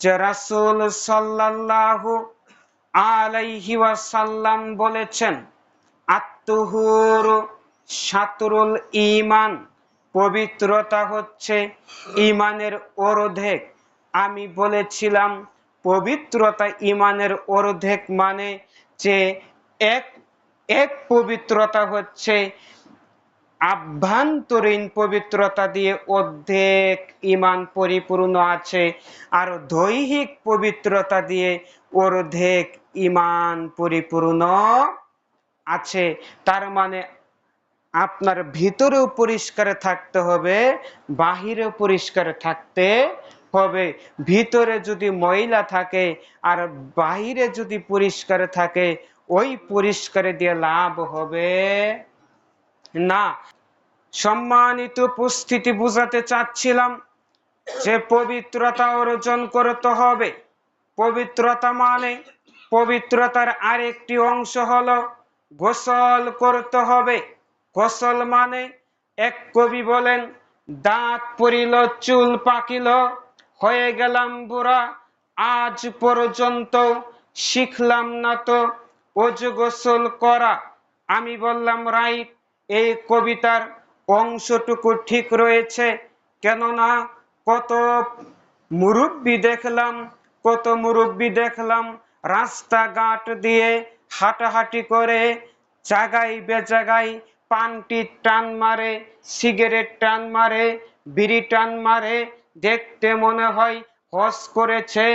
যে রাসূল সাল্লাল্লাহু আলাইহি ওয়াসাল্লাম বলেছেন, আত্মহুর সাতরুল ঈমান, পবিত্রতা হচ্ছে ঈমানের অর্ধেক। আমি বলেছিলাম, পবিত্রতা ইমানের অর্ধেক মানে যে এক এক পবিত্রতা হচ্ছে আভ্যন্তরীণ পবিত্রতা দিয়ে অর্ধেক ইমান পরিপূর্ণ আছে আর দৈহিক পবিত্রতা দিয়ে অর্ধেক ইমান পরিপূর্ণ আছে। তার মানে আপনার ভিতরেও পরিষ্কার থাকতে হবে, বাহিরেও পরিষ্কার থাকতে হবে। ভিতরে যদি ময়লা থাকে আর বাহিরে যদি পরিষ্কার থাকে, ওই পরিষ্কার দিয়ে লাভ হবে না। সম্মানিত উপস্থিতি বুঝাতে চাচ্ছিলাম যে পবিত্রতা অর্জন করতে হবে। পবিত্রতা মানে পবিত্রতার আরেকটি অংশ হলো গোসল করতে হবে। গোসল মানে এক কবি বলেন, দাঁত পড়িল চুল পাকিল, হয়ে গেলাম বুড়া, আজ পর্যন্ত শিখলাম না তো অজু গোসল করা। আমি বললাম, রাইট, এই কবিতার অংশটুকু ঠিক রয়েছে। কেননা কত মুরব্বী দেখলাম, কত মুরব্বী দেখলাম, রাস্তাঘাট দিয়ে হাঁটাহাঁটি করে জাগাই বেজাগাই পানটি টান মারে, সিগারেট টান মারে, বিড়ি টান মারে, দেখতে মনে হয় হজ করেছে,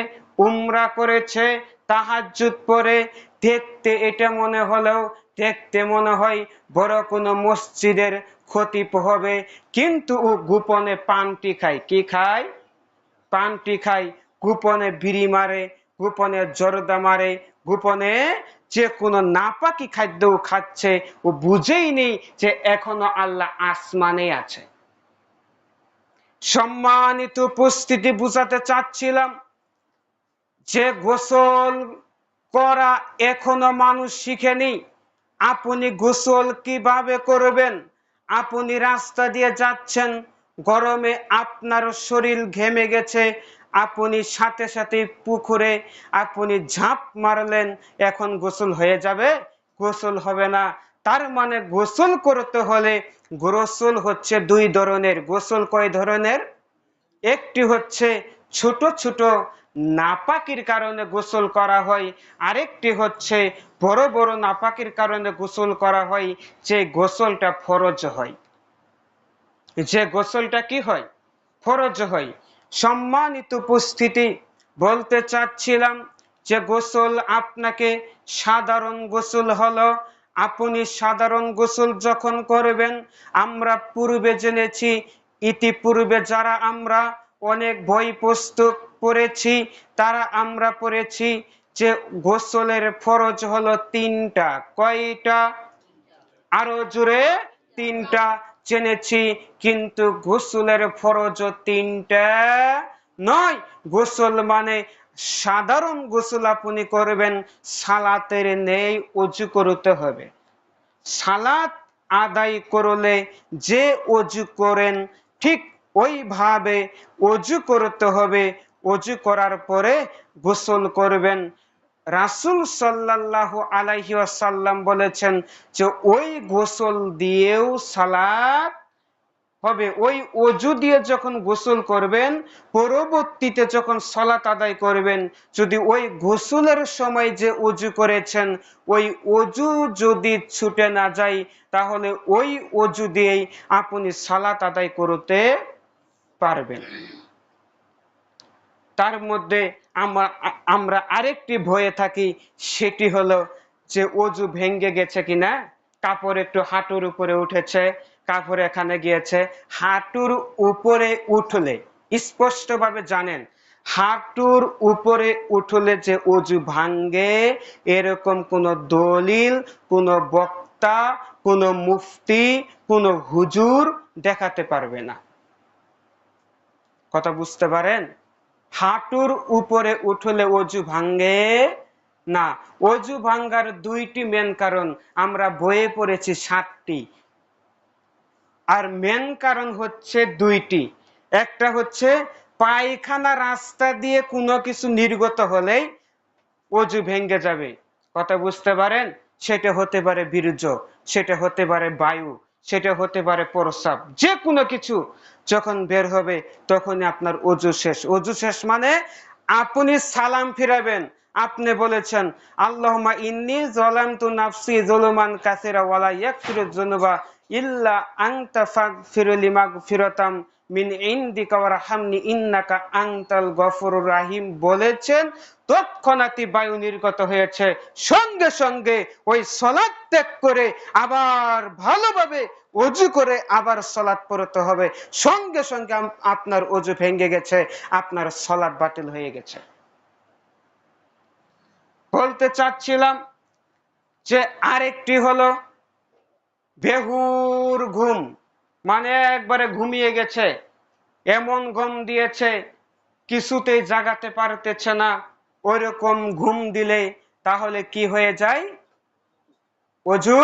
উমরা করেছে, তাহাজ্জুদ পরে দেখতে এটা মনে হলেও দেখতে মনে হয় বড় কোনো মসজিদের ক্ষতি হবে। কিন্তু ও গোপনে পানটি খায়। কি খায়? পানটি খায়, গোপনে বিড়ি মারে, গোপনে জর্দা মারে, গোপনে যে কোনো নাপাকি খাদ্য খাচ্ছে। ও বুঝেই নেই যে এখনও আল্লাহ আসমানে আছে। সম্মানিত উপস্থিতি বুঝাতে চাচ্ছিলাম যে গোসল করা এখনও মানুষ শিখেনি। আপনি গোসল কীভাবে করবেন? আপনি রাস্তা দিয়ে যাচ্ছেন, গরমে আপনার শরীর ঘেমে গেছে, আপনি সাথে সাথে পুকুরে আপনি ঝাঁপ মারলেন, এখন গোসল হয়ে যাবে? গোসল হবে না। তার মানে গোসল করতে হলে গোসল হচ্ছে দুই ধরনের। গোসল কয় ধরনের? একটি হচ্ছে ছোট ছোট নাপাকির কারণে গোসল করা হয়। আরেকটি হচ্ছে, বড় বড় নাপাকির কারণে গোসল করা হয়, যে গোসলটা ফরজ হয়। যে গোসলটা কি হয়? ফরজ হয়। সম্মানিত উপস্থিতি, বলতে চাচ্ছিলাম যে গোসল আপনাকে সাধারণ গোসল হলো। আপনি সাধারণ গোসল যখন করবেন, আমরা পূর্বে জেনেছি, ইতিপূর্বে যারা আমরা অনেক বই পুস্তক পড়েছি, তারা আমরা পড়েছি যে গোসলের ফরজ হলো তিনটা। কয়টা? আরও জুড়ে তিনটা জেনেছি, কিন্তু গোসলের ফরজ তিনটা নয়। গোসল মানে সাধারণ গোসল আপনি করবেন, সালাতের নেই, অজু করতে হবে। সালাত আদায় করলে যে অজু করেন, ঠিক ওইভাবে অজু করতে হবে অজু করার পরে গোসল করবেন। রাসুল সাল্লাহ আলাইহি আসাল্লাম বলেছেন যে, ওই গোসল দিয়েও সালাদ হবে। ওই অজু দিয়ে যখন গোসল করবেন, পরবর্তীতে যখন সলাত আদায় করবেন, যদি ওই গোসলের সময় যে অজু করেছেন, ওই অজু যদি ছুটে না যায়, তাহলে ওই অজু দিয়েই আপনি সালাত আদায় করতে পারবেন। তার মধ্যে আমরা আমরা আরেকটি ভয়ে থাকি, সেটি হলো যে অজু ভেঙ্গে গেছে কিনা, কাপড় একটু হাঁটুর উপরে উঠেছে, কাপড় এখানে গিয়েছে, হাঁটুর উপরে উঠলে, স্পষ্টভাবে জানেন, হাঁটুর উপরে উঠলে যে অজু ভাঙ্গে এরকম কোন দলিল, কোন বক্তা, কোন মুফতি, কোন হুজুর দেখাতে পারবে না। কথা বুঝতে পারেন? হাঁটুর উপরে উঠলে অজু ভাঙ্গে না। অজু ভাঙ্গার দুইটি মেন কারণ। আমরা বইয়ে পড়েছি সাতটি। আর মেন কারণ হচ্ছে দুইটি। একটা হচ্ছে পায়খানা রাস্তা দিয়ে কোনো কিছু নির্গত হলেই অজু ভেঙ্গে যাবে। কথা বুঝতে পারেন? সেটা হতে পারে বীর্য, সেটা হতে পারে বায়ু, সেটা হতে পারে প্রস্রাব। যে কোনো কিছু যখন বের হবে, তখনই আপনার অজু শেষ। অজু শেষ মানে আপনি সালাম ফিরাবেন। আপনি বলেছেন আল্লাহমা ইন্নি জলাম তু নাফসি জুলুমান কাসিরা ওয়ালা ইয়াকফিরুজ জুনুবা ইল্লা আনতা ফাগফিরুলি মাগফিরাতাম মিন ইনদিকা ওয়ারহামনি ইন্নাকা আনতাল গফুরুর রাহিম বলেছেন তৎক্ষণাৎই বায়ু নির্গত হয়েছে। সঙ্গে সঙ্গে ওই সলাৎ ত্যাগ করে আবার ভালোভাবে অজু করে আবার সলাৎ পড়তে হবে। সঙ্গে সঙ্গে আপনার অজু ভেঙে গেছে, আপনার সলাৎ বাতিল হয়ে গেছে। বলতে চাচ্ছিলাম যে আরেকটি হলো বেহুর ঘুম। মানে একবারে ঘুমিয়ে গেছে। এমন ঘুম দিয়েছে, কিছুতেই জাগাতে পারতেছে না। ওইরকম ঘুম দিলে তাহলে কি হয়ে যায়? অজু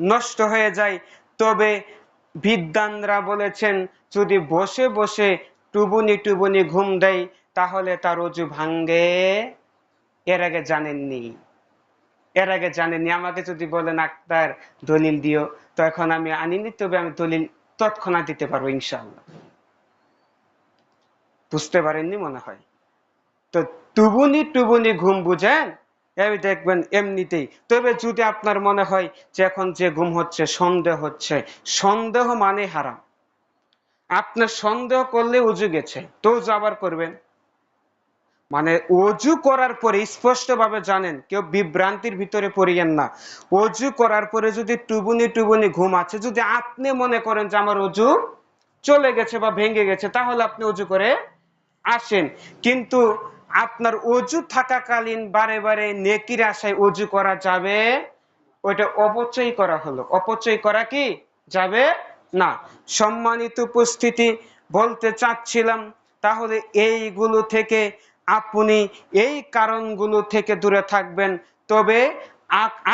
নষ্ট হয়ে যায়। তবে বিদ্বানরা বলেছেন, যদি বসে বসে টুবুনি টুবুনি ঘুম দেয়, তাহলে তার অজু ভাঙ্গে এর আগে জানেননি। এর আগে জানেননি। আমাকে যদি বলেন, আক্তার, দলিল দিও। তো এখন আমি আনিনি, তবে আমি দলিল তৎক্ষণাৎ দিতে পারব ইনশাল্লাহ বুঝতে পারেননি মনে হয়? তো টুবুনি টুবুনি ঘুম বুঝেন? এই দেখবেন এমনিতেই। তবে যদি আপনার মনে হয় যে এখন যে ঘুম হচ্ছে, সন্দেহ হচ্ছে, সন্দেহ মানে হারাম। আপনার সন্দেহ করলে উজু গেছে। তো যাবার করবেন। মানে অজু করার পরে স্পষ্ট ভাবে জানেন, কেউ বিভ্রান্তির ভিতরে পড়িয়েন না। অজু করার পরে যদি টুবুনি টুবুনি ঘুম আছে, যদি আপনি মনে করেন যে আমার অজু চলে গেছে বা ভেঙে গেছে, তাহলে আপনি অজু করে আসেন। কিন্তু আপনার অজু থাকাকালীন বারে বারে নেকির আশায় অজু করা যাবে, ওইটা অপচয় করা হলো। অপচয় করা কি? যাবে না। সম্মানিত উপস্থিতি বলতে চাচ্ছিলাম, তাহলে এইগুলো থেকে আপনি এই কারণগুলো থেকে দূরে থাকবেন। তবে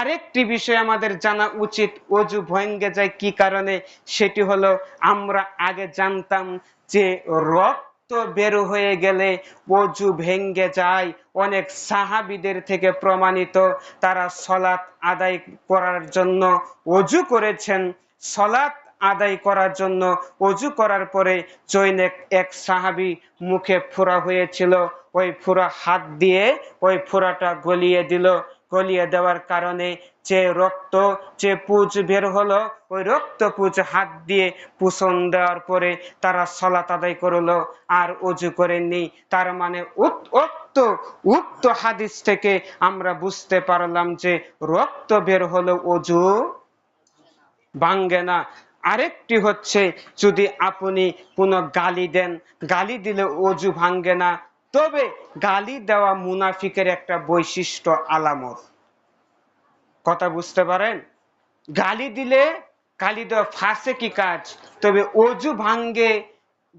আরেকটি বিষয় আমাদের জানা উচিত, অজু ভেঙ্গে যায় কি কারণে? সেটি হলো আমরা আগে জানতাম যে রক্ত বের হয়ে গেলে অজু ভেঙ্গে যায়। অনেক সাহাবিদের থেকে প্রমাণিত, তারা সলাৎ আদায় করার জন্য অজু করেছেন। সলাৎ আদায় করার জন্য অজু করার পরে জৈনেক এক সাহাবি মুখে ফোড়া হয়েছিল। ওই ফোড়া হাত দিয়ে ওই ফোড়াটা গলিয়ে দিল। গলিয়ে দেওয়ার কারণে যে রক্ত, যে পুজ বের হলো, ওই রক্ত পুজ হাত দিয়ে পুষণ দেওয়ার পরে তারা সলাত আদায় করল আর অজু করেননি। তার মানে উক্ত উক্ত হাদিস থেকে আমরা বুঝতে পারলাম যে রক্ত বের হলো অজু ভাঙ্গে না। আরেকটি হচ্ছে, যদি আপনি কোনো গালি দেন, গালি দিলে অজু ভাঙ্গে না। তবে গালি দেওয়া মুনাফিকের একটা বৈশিষ্ট্য আলামত। কথা বুঝতে পারেন? গালি দিলে, গালি দেওয়া ফাঁসে কি কাজ? তবে অজু ভাঙ্গে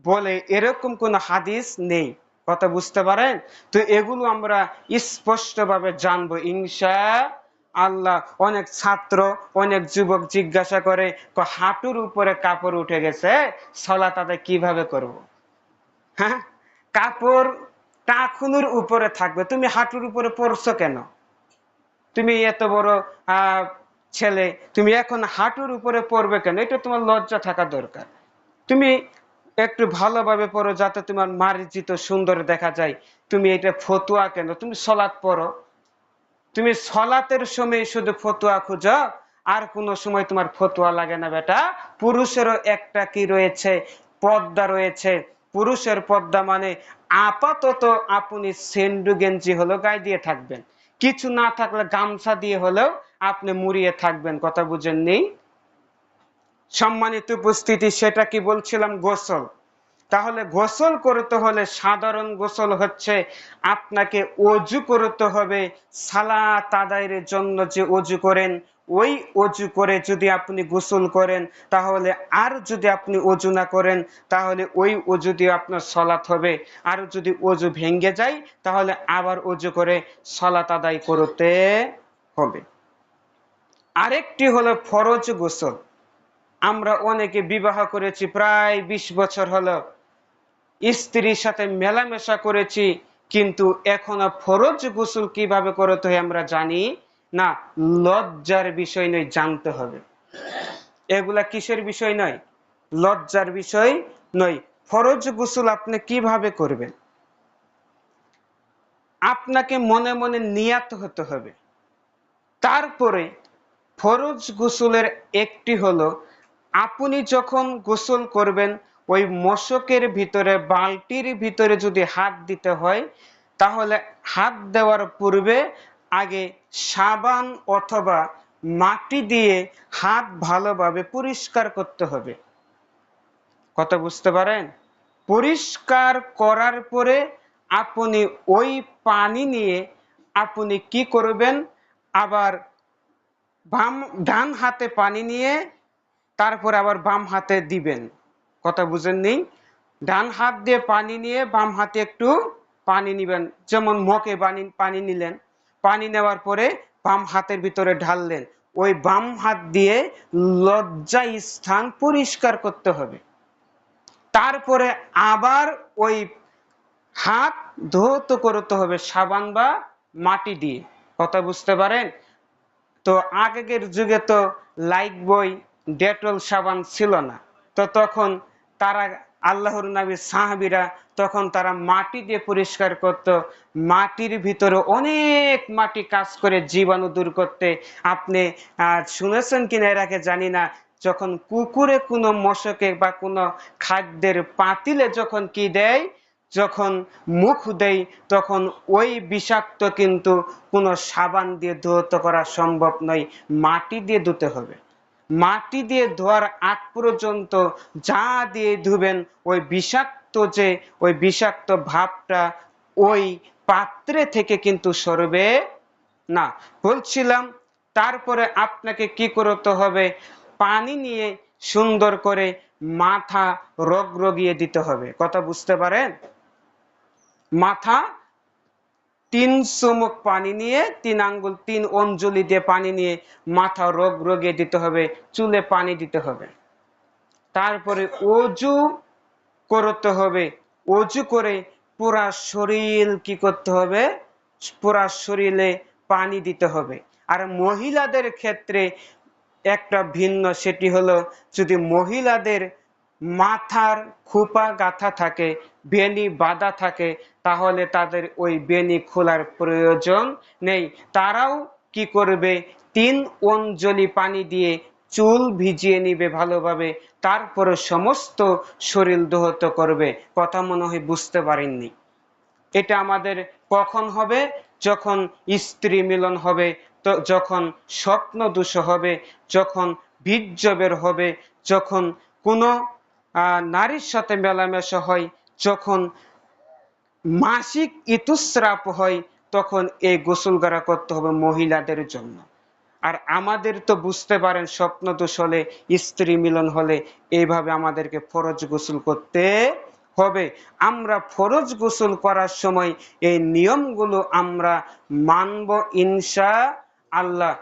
বলে এরকম কোন হাদিস নেই। কথা বুঝতে পারেন? তো এগুলো আমরা স্পষ্টভাবে জানব, ইনশা আল্লাহ। অনেক ছাত্র, অনেক যুবক জিজ্ঞাসা করে হাঁটুর উপরে কাপড় উঠে গেছে সলা তাতে কীভাবে করব? হ্যাঁ? কাপড় টাকুনুর উপরে থাকবে। তুমি হাঁটুর উপরে পড়ছো কেন? তুমি এত বড় ছেলে, তুমি এখন হাঁটুর উপরে পড়বে কেন? এটা তোমার লজ্জা থাকা দরকার। তুমি একটু ভালোভাবে পড়ো যাতে তোমার মার্জিত সুন্দর দেখা যায়। তুমি এটা ফতুয়া কেন? তুমি সলাৎ পড়ো। তুমি সলাতের সময় শুধু ফতুয়া খুঁজো, আর কোনো সময় তোমার ফতুয়া লাগে না বেটা। পুরুষেরও একটা কি রয়েছে? পর্দা রয়েছে। পুরুষের পর্দা মানে আপাতত আপনি সেন্ডু গেঞ্জি হলো গায়ে দিয়ে থাকবেন। কিছু না থাকলে গামছা দিয়ে হলেও আপনি মুড়িয়ে থাকবেন, কথা বুঝেন নেই সম্মানিত উপস্থিতি, সেটা কি বলছিলাম? গোসল। তাহলে গোসল করতে হলে সাধারণ গোসল হচ্ছে আপনাকে অজু করতে হবে, সালাত আদায়ের জন্য যে অজু করেন ওই অজু করে যদি আপনি গোসল করেন, তাহলে আর যদি আপনি অজু না করেন, তাহলে ওই অজু দিয়ে আপনার সলাৎ হবে। আর যদি অজু ভেঙ্গে যায়, তাহলে আবার অজু করে সলাৎ আদায় করতে হবে। আরেকটি হলো ফরজ গোসল। আমরা অনেকে বিবাহ করেছি, প্রায় বিশ বছর হলো। স্ত্রীর সাথে মেলামেশা করেছি, কিন্তু এখনও ফরজ গোসল কীভাবে করতে হয় আমরা জানি না, লজ্জার বিষয় নয়, জানতে হবে। এগুলা কিসের বিষয় নয়? লজ্জার বিষয় নয়। ফরজ গোসল আপনি কীভাবে করবেন? আপনাকে মনে মনে নিয়াত হতে হবে। তারপরে ফরজ গোসলের একটি হলো, আপনি যখন গোসল করবেন, ওই মশকের ভিতরে, বালতির ভিতরে যদি হাত দিতে হয়, তাহলে হাত দেওয়ার পূর্বে আগে সাবান অথবা মাটি দিয়ে হাত ভালোভাবে পরিষ্কার করতে হবে। কথা বুঝতে পারেন? পরিষ্কার করার পরে আপনি ওই পানি নিয়ে আপনি কি করবেন? আবার বাম, ডান হাতে পানি নিয়ে তারপরে আবার বাম হাতে দিবেন। কথা বুঝেননি? ডান হাত দিয়ে পানি নিয়ে বাম হাতে একটু পানি নিবেন। যেমন মকে পানি পানি নিলেন। পানি নেওয়ার পরে বাম হাতের ভিতরে ঢাললেন। ওই বাম হাত দিয়ে লজ্জা স্থান পরিষ্কার করতে হবে। তারপরে আবার ওই হাত ধৌত করতে হবে সাবান বা মাটি দিয়ে। কথা বুঝতে পারেন? তো আগের যুগে তো লাইক বই, ডেটল সাবান ছিল না। তো তখন তারা আল্লাহর নবী সাহাবিরা তখন তারা মাটি দিয়ে পরিষ্কার করত। মাটির ভিতরে অনেক মাটি কাজ করে জীবাণু দূর করতে। আপনি শুনেছেন কিনা এর আগে জানি না, যখন কুকুরে কোনো মশকে বা কোনো খাদ্যের পাতিলে যখন কি দেয়, যখন মুখ দেয়, তখন ওই বিষাক্ত কিন্তু কোনো সাবান দিয়ে ধৌত করা সম্ভব নয়। মাটি দিয়ে ধুতে হবে। মাটি দিয়ে ধোয়ার আগ পর্যন্ত যা দিয়ে ধুবেন, ওই বিষাক্ত যে, ওই বিষাক্ত ভাবটা ওই পাত্রে থেকে কিন্তু সরবে না। বলছিলাম, তারপরে আপনাকে কি করতে হবে? পানি নিয়ে সুন্দর করে মাথা রগ রগিয়ে দিতে হবে। কথা বুঝতে পারেন? মাথা তিন চুমুক পানি নিয়ে, তিন আঙ্গুল, তিন অঞ্জলি দিয়ে পানি নিয়ে মাথা রোগ রোগে দিতে হবে, চুলে পানি দিতে হবে। তারপরে অজু করতে হবে। অজু করে পুরা শরীর কি করতে হবে? পুরা শরীরে পানি দিতে হবে। আর মহিলাদের ক্ষেত্রে একটা ভিন্ন, সেটি হলো যদি মহিলাদের মাথার খোপা গাথা থাকে বেনি বাঁধা থাকে, তাহলে তাদের ওই বেনি খোলার প্রয়োজন নেই। তারাও কি করবে? তিন অঞ্জলি পানি দিয়ে চুল ভিজিয়ে নিবে ভালোভাবে, তারপরে সমস্ত শরীর দোহত করবে। কথা মনে হয় বুঝতে পারেননি। এটা আমাদের কখন হবে? যখন স্ত্রী মিলন হবে, তো যখন স্বপ্ন দোষ হবে, যখন বীর্য বের হবে, যখন কোনো নারীর সাথে মেলামেশা হয়, যখন মাসিক ঋতুস্রাব হয়, তখন এই গোসল করা করতে হবে মহিলাদের জন্য। আর আমাদের তো বুঝতে পারেন, স্বপ্ন দোষ হলে স্ত্রী মিলন হলে এইভাবে আমাদেরকে ফরজ গোসল করতে হবে। আমরা ফরজ গোসল করার সময় এই নিয়মগুলো আমরা মানব ইনশা আল্লাহ।